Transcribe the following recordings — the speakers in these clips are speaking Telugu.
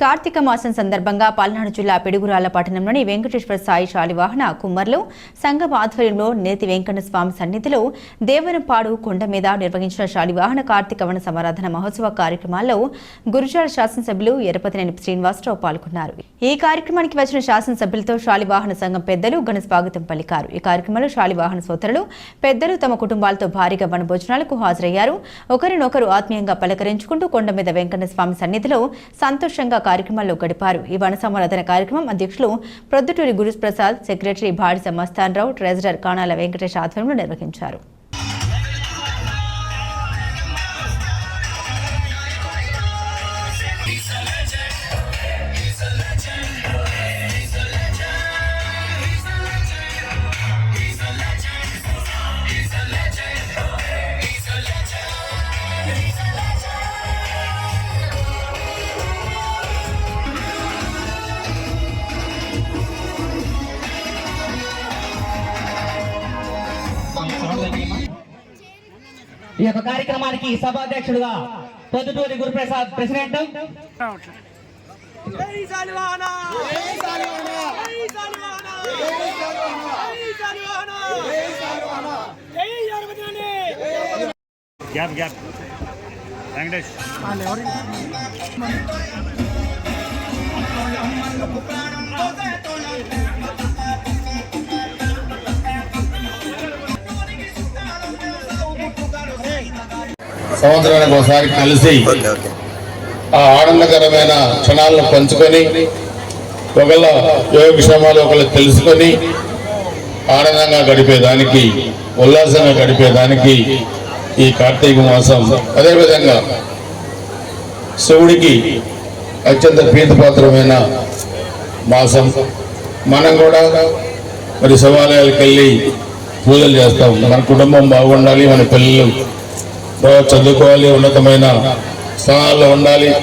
కార్తీక మాసం సందర్భంగా పల్నాడు జిల్లా పిడుగురాల పట్టణంలోని వెంకటేశ్వర సాయి శాలివాహన కుమ్మర్లు సంఘం ఆధ్వర్యంలో నేతి వెంకన్న స్వామి సన్నిధిలో దేవరంపాడు కొండ మీద నిర్వహించిన శాలివాహన కార్తీక వన సమారాధన మహోత్సవ కార్యక్రమాల్లో గురుజాల శాసనసభ్యులు ఎరపతినేని శ్రీనివాసరావు పాల్గొన్నారు. ఈ కార్యక్రమానికి వచ్చిన శాసనసభ్యులతో శాలివాహన సంఘం పెద్దలు ఘన స్వాగతం పలికారు. ఈ కార్యక్రమంలో శాలివాహన సోదరులు పెద్దలు తమ కుటుంబాలతో భారీగా వనభోజనాలకు హాజరయ్యారు. ఒకరినొకరు ఆత్మీయంగా పలకరించుకుంటూ కొండ మీద వెంకన్న స్వామి సన్నిధిలో సంతోషంగా కార్యక్రమాల్లో గడిపారు. ఈ వన సంవర్ధన కార్యక్రమం అధ్యక్షులు ప్రొద్దుటూరి గురుప్రసాద్ సెక్రటరీ భాడిస మస్తాన్రావు ట్రెజరర్ కాణాల వెంకటేష్ ఆధ్వర్యంలో నిర్వహించారు. ఈ యొక్క కార్యక్రమానికి సభాధ్యక్షుడుగా పొద్దుటూరి గురుప్రసాద్ ప్రెసిడెంట్. జై సాలివానా! జై సంవత్సరానికి ఒకసారి కలిసి ఆ ఆనందకరమైన క్షణాలను పంచుకొని ఒకళ్ళ యోగక్షేమాలు ఒకళ్ళు తెలుసుకొని ఆనందంగా గడిపేదానికి ఉల్లాసంగా గడిపేదానికి ఈ కార్తీక మాసం అదేవిధంగా శివుడికి అత్యంత ప్రీతిపాత్రమైన మాసం. మనం కూడా మరి శివాలయాలకు వెళ్ళి పూజలు చేస్తాం మన కుటుంబం బాగుండాలి మన పిల్లలు చదువుకోవాలి ఉన్నతమైన స్థానాల్లో ఉండాలి.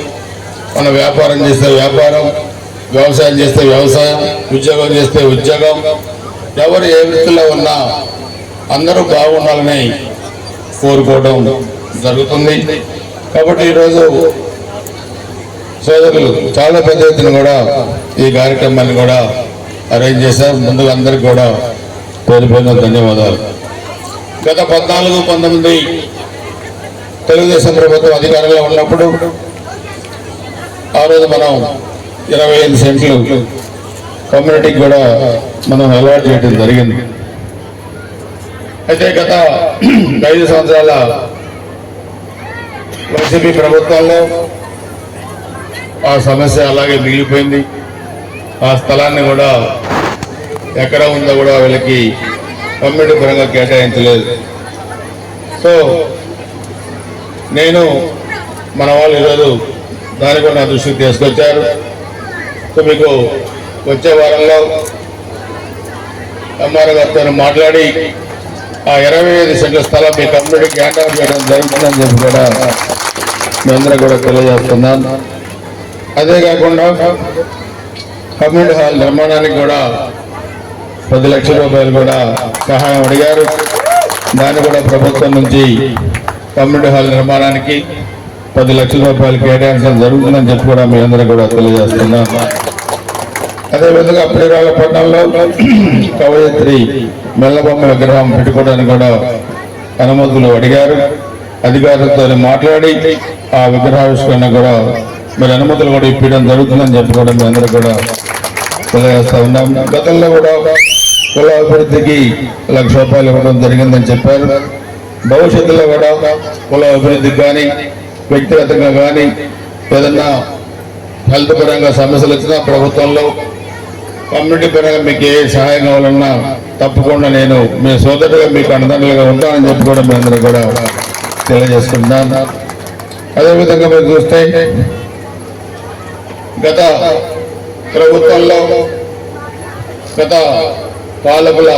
మన వ్యాపారం చేస్తే వ్యాపారం వ్యవసాయం చేస్తే వ్యవసాయం ఉద్యోగం చేస్తే ఉద్యోగం. ఎవరు ఏ వృత్తిలో ఉన్నా అందరూ బాగుండాలని కోరుకోవడం జరుగుతుంది. కాబట్టి ఈరోజు సోదరులు చాలా పెద్ద ఎత్తున కూడా ఈ కార్యక్రమాన్ని కూడా అరేంజ్ చేశారు. ముందుగా అందరికి కూడా పేరు ధన్యవాదాలు. గత పద్నాలుగు పంతొమ్మిది తెలుగుదేశం ప్రభుత్వం అధికారంలో ఉన్నప్పుడు ఆ రోజు మనం ఇరవై ఐదు సెంట్లు కమ్యూనిటీకి కూడా మనం అలవాటు చేయడం జరిగింది. అయితే గత ఐదు సంవత్సరాల వైసీపీ ప్రభుత్వంలో ఆ సమస్య అలాగే మిగిలిపోయింది. ఆ స్థలాన్ని కూడా ఎక్కడ ఉందో కూడా వీళ్ళకి కమ్యూనిటీ పరంగా కేటాయించలేదు. సో నేను మన వాళ్ళు ఈరోజు దాన్ని కూడా నా దృష్టికి తీసుకొచ్చారు. సో మీకు వచ్చే వారంలో ఎంఆర్ఓ గారితో మాట్లాడి ఆ ఇరవై ఐదు సెంట్ల స్థలం మీ కమ్యూనిటీకి హ్యాండ్ ఓవర్ చేయడం జరుగుతుందని చెప్పి కూడా మీ అందరూ కూడా తెలియజేస్తున్నాను. అదే కాకుండా కమ్యూనిటీ హాల్ నిర్మాణానికి కూడా పది లక్షల రూపాయలు కూడా సహాయం అడిగారు. దాన్ని కూడా ప్రభుత్వం నుంచి కమ్యూనిటీ హాల్ నిర్మాణానికి పది లక్షల రూపాయలు కేటాయించడం జరుగుతుందని చెప్పి కూడా మీ అందరూ కూడా తెలియజేస్తున్నాను అదేవిధంగా పట్టణంలో కవయత్రి మెల్లబొమ్మ విగ్రహం పెట్టుకోవడానికి కూడా అనుమతులు అడిగారు. అధికారులతో మాట్లాడి ఆ విగ్రహావిష్కరణ కూడా మరి అనుమతులు కూడా ఇప్పించడం జరుగుతుందని చెప్పి కూడా మీ అందరూ కూడా తెలియజేస్తా ఉన్నాం. గతంలో కూడా కుల అభివృద్ధికి లక్ష రూపాయలు ఇవ్వడం జరిగిందని చెప్పారు. భవిష్యత్తులో కూడా కుల అభివృద్ధికి కానీ వ్యక్తిగతంగా కానీ ఏదన్నా హెల్త్ పరంగా సమస్యలు వచ్చినా ప్రభుత్వంలో కమ్యూనిటీ పరంగా మీకు ఏ సహాయం కావాలన్నా తప్పకుండా నేను మీ సోదరుగా మీకు అండదండలుగా ఉంటానని చెప్పి కూడా మీ అందరూ కూడా తెలియజేసుకుంటున్నాను. అదేవిధంగా మీరు చూస్తే గత ప్రభుత్వంలో గత పాలకుల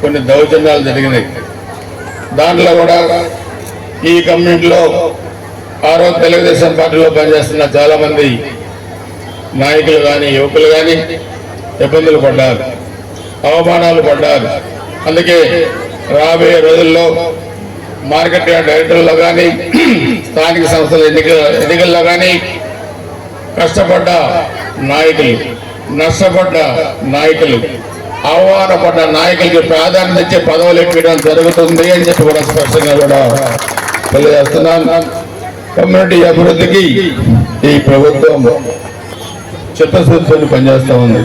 కొన్ని దౌర్జన్యాలు జరిగినాయి. దాంట్లో కూడా ఈ కమ్యూనిటీలో ఆ రోజు తెలుగుదేశం పార్టీలో పనిచేస్తున్న చాలామంది నాయకులు కానీ యువకులు కానీ ఇబ్బందులు పడ్డారు అవమానాలు పడ్డారు. అందుకే రాబోయే రోజుల్లో మార్కెట్ యార్డ్ డైరెక్టర్లో కానీ స్థానిక సంస్థల ఎన్నిక ఎన్నికల్లో కానీ కష్టపడ్డ నాయకులు నష్టపడ్డ నాయకులు ఆహ్వానపడ్డ నాయకులకి ప్రాధాన్యత ఇచ్చే పదవులు ఎక్కడం జరుగుతుంది అని చెప్పి కూడా స్పష్టంగా కూడా తెలియజేస్తున్నాను కమ్యూనిటీ అభివృద్ధికి ఈ ప్రభుత్వం చిత్తశుద్ధితో పనిచేస్తూ ఉంది.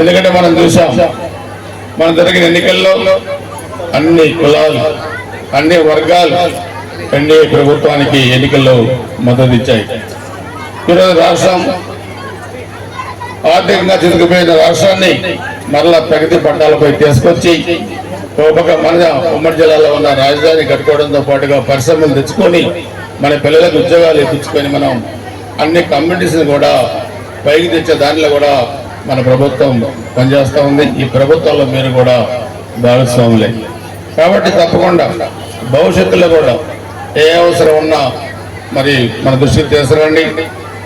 ఎందుకంటే మనం చూసాం మన జరిగిన ఎన్నికల్లో అన్ని కులాలు అన్ని వర్గాలు ఎన్డీఏ ప్రభుత్వానికి ఎన్నికల్లో మద్దతు ఇచ్చాయి. ఈరోజు రాష్ట్రం ఆర్థికంగా చితికిపోయిన రాష్ట్రాన్ని మరలా ప్రగతి పట్టాలపై తీసుకొచ్చి ఒక మన ఉమ్మడి జిల్లాలో ఉన్న రాజధాని కట్టుకోవడంతో పాటుగా పరిశ్రమలు తెచ్చుకొని మన పిల్లలకు ఉద్యోగాలు ఇప్పించుకొని మనం అన్ని కమ్యూనిటీస్ని కూడా పైకి తెచ్చే దానిలో కూడా మన ప్రభుత్వం పనిచేస్తూ ఉంది. ఈ ప్రభుత్వంలో మీరు కూడా భాగస్వాములే. కాబట్టి తప్పకుండా భవిష్యత్తులో కూడా ఏ అవసరం ఉన్నా మరి మన దృష్టికి తీసుకురండి.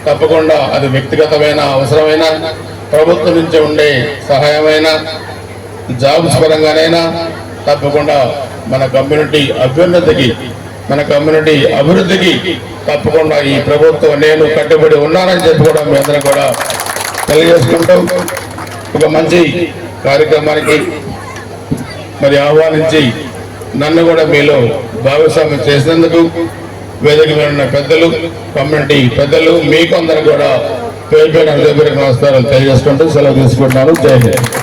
తప్పకుండా అది వ్యక్తిగతమైన అవసరమైన ప్రభుత్వం నుంచి ఉండే సహాయమైన జాబ్స్ పరంగానైనా తప్పకుండా మన కమ్యూనిటీ అభ్యున్నతికి మన కమ్యూనిటీ అభివృద్ధికి తప్పకుండా ఈ ప్రభుత్వం నేను కట్టుబడి ఉన్నానని చెప్పి కూడా మీ అందరం కూడా తెలియజేసుకుంటూ ఒక మంచి కార్యక్రమానికి మరి ఆహ్వానించి నన్ను కూడా మీలో భాగస్వామ్యం చేసినందుకు వేదిక మీద ఉన్న పెద్దలు కమ్యూనిటీ పెద్దలు మీకు అందరూ కూడా పేరు పేరు నమస్కారం తెలియజేసుకుంటూ సెలవు తీసుకుంటున్నాను. జై హింద్.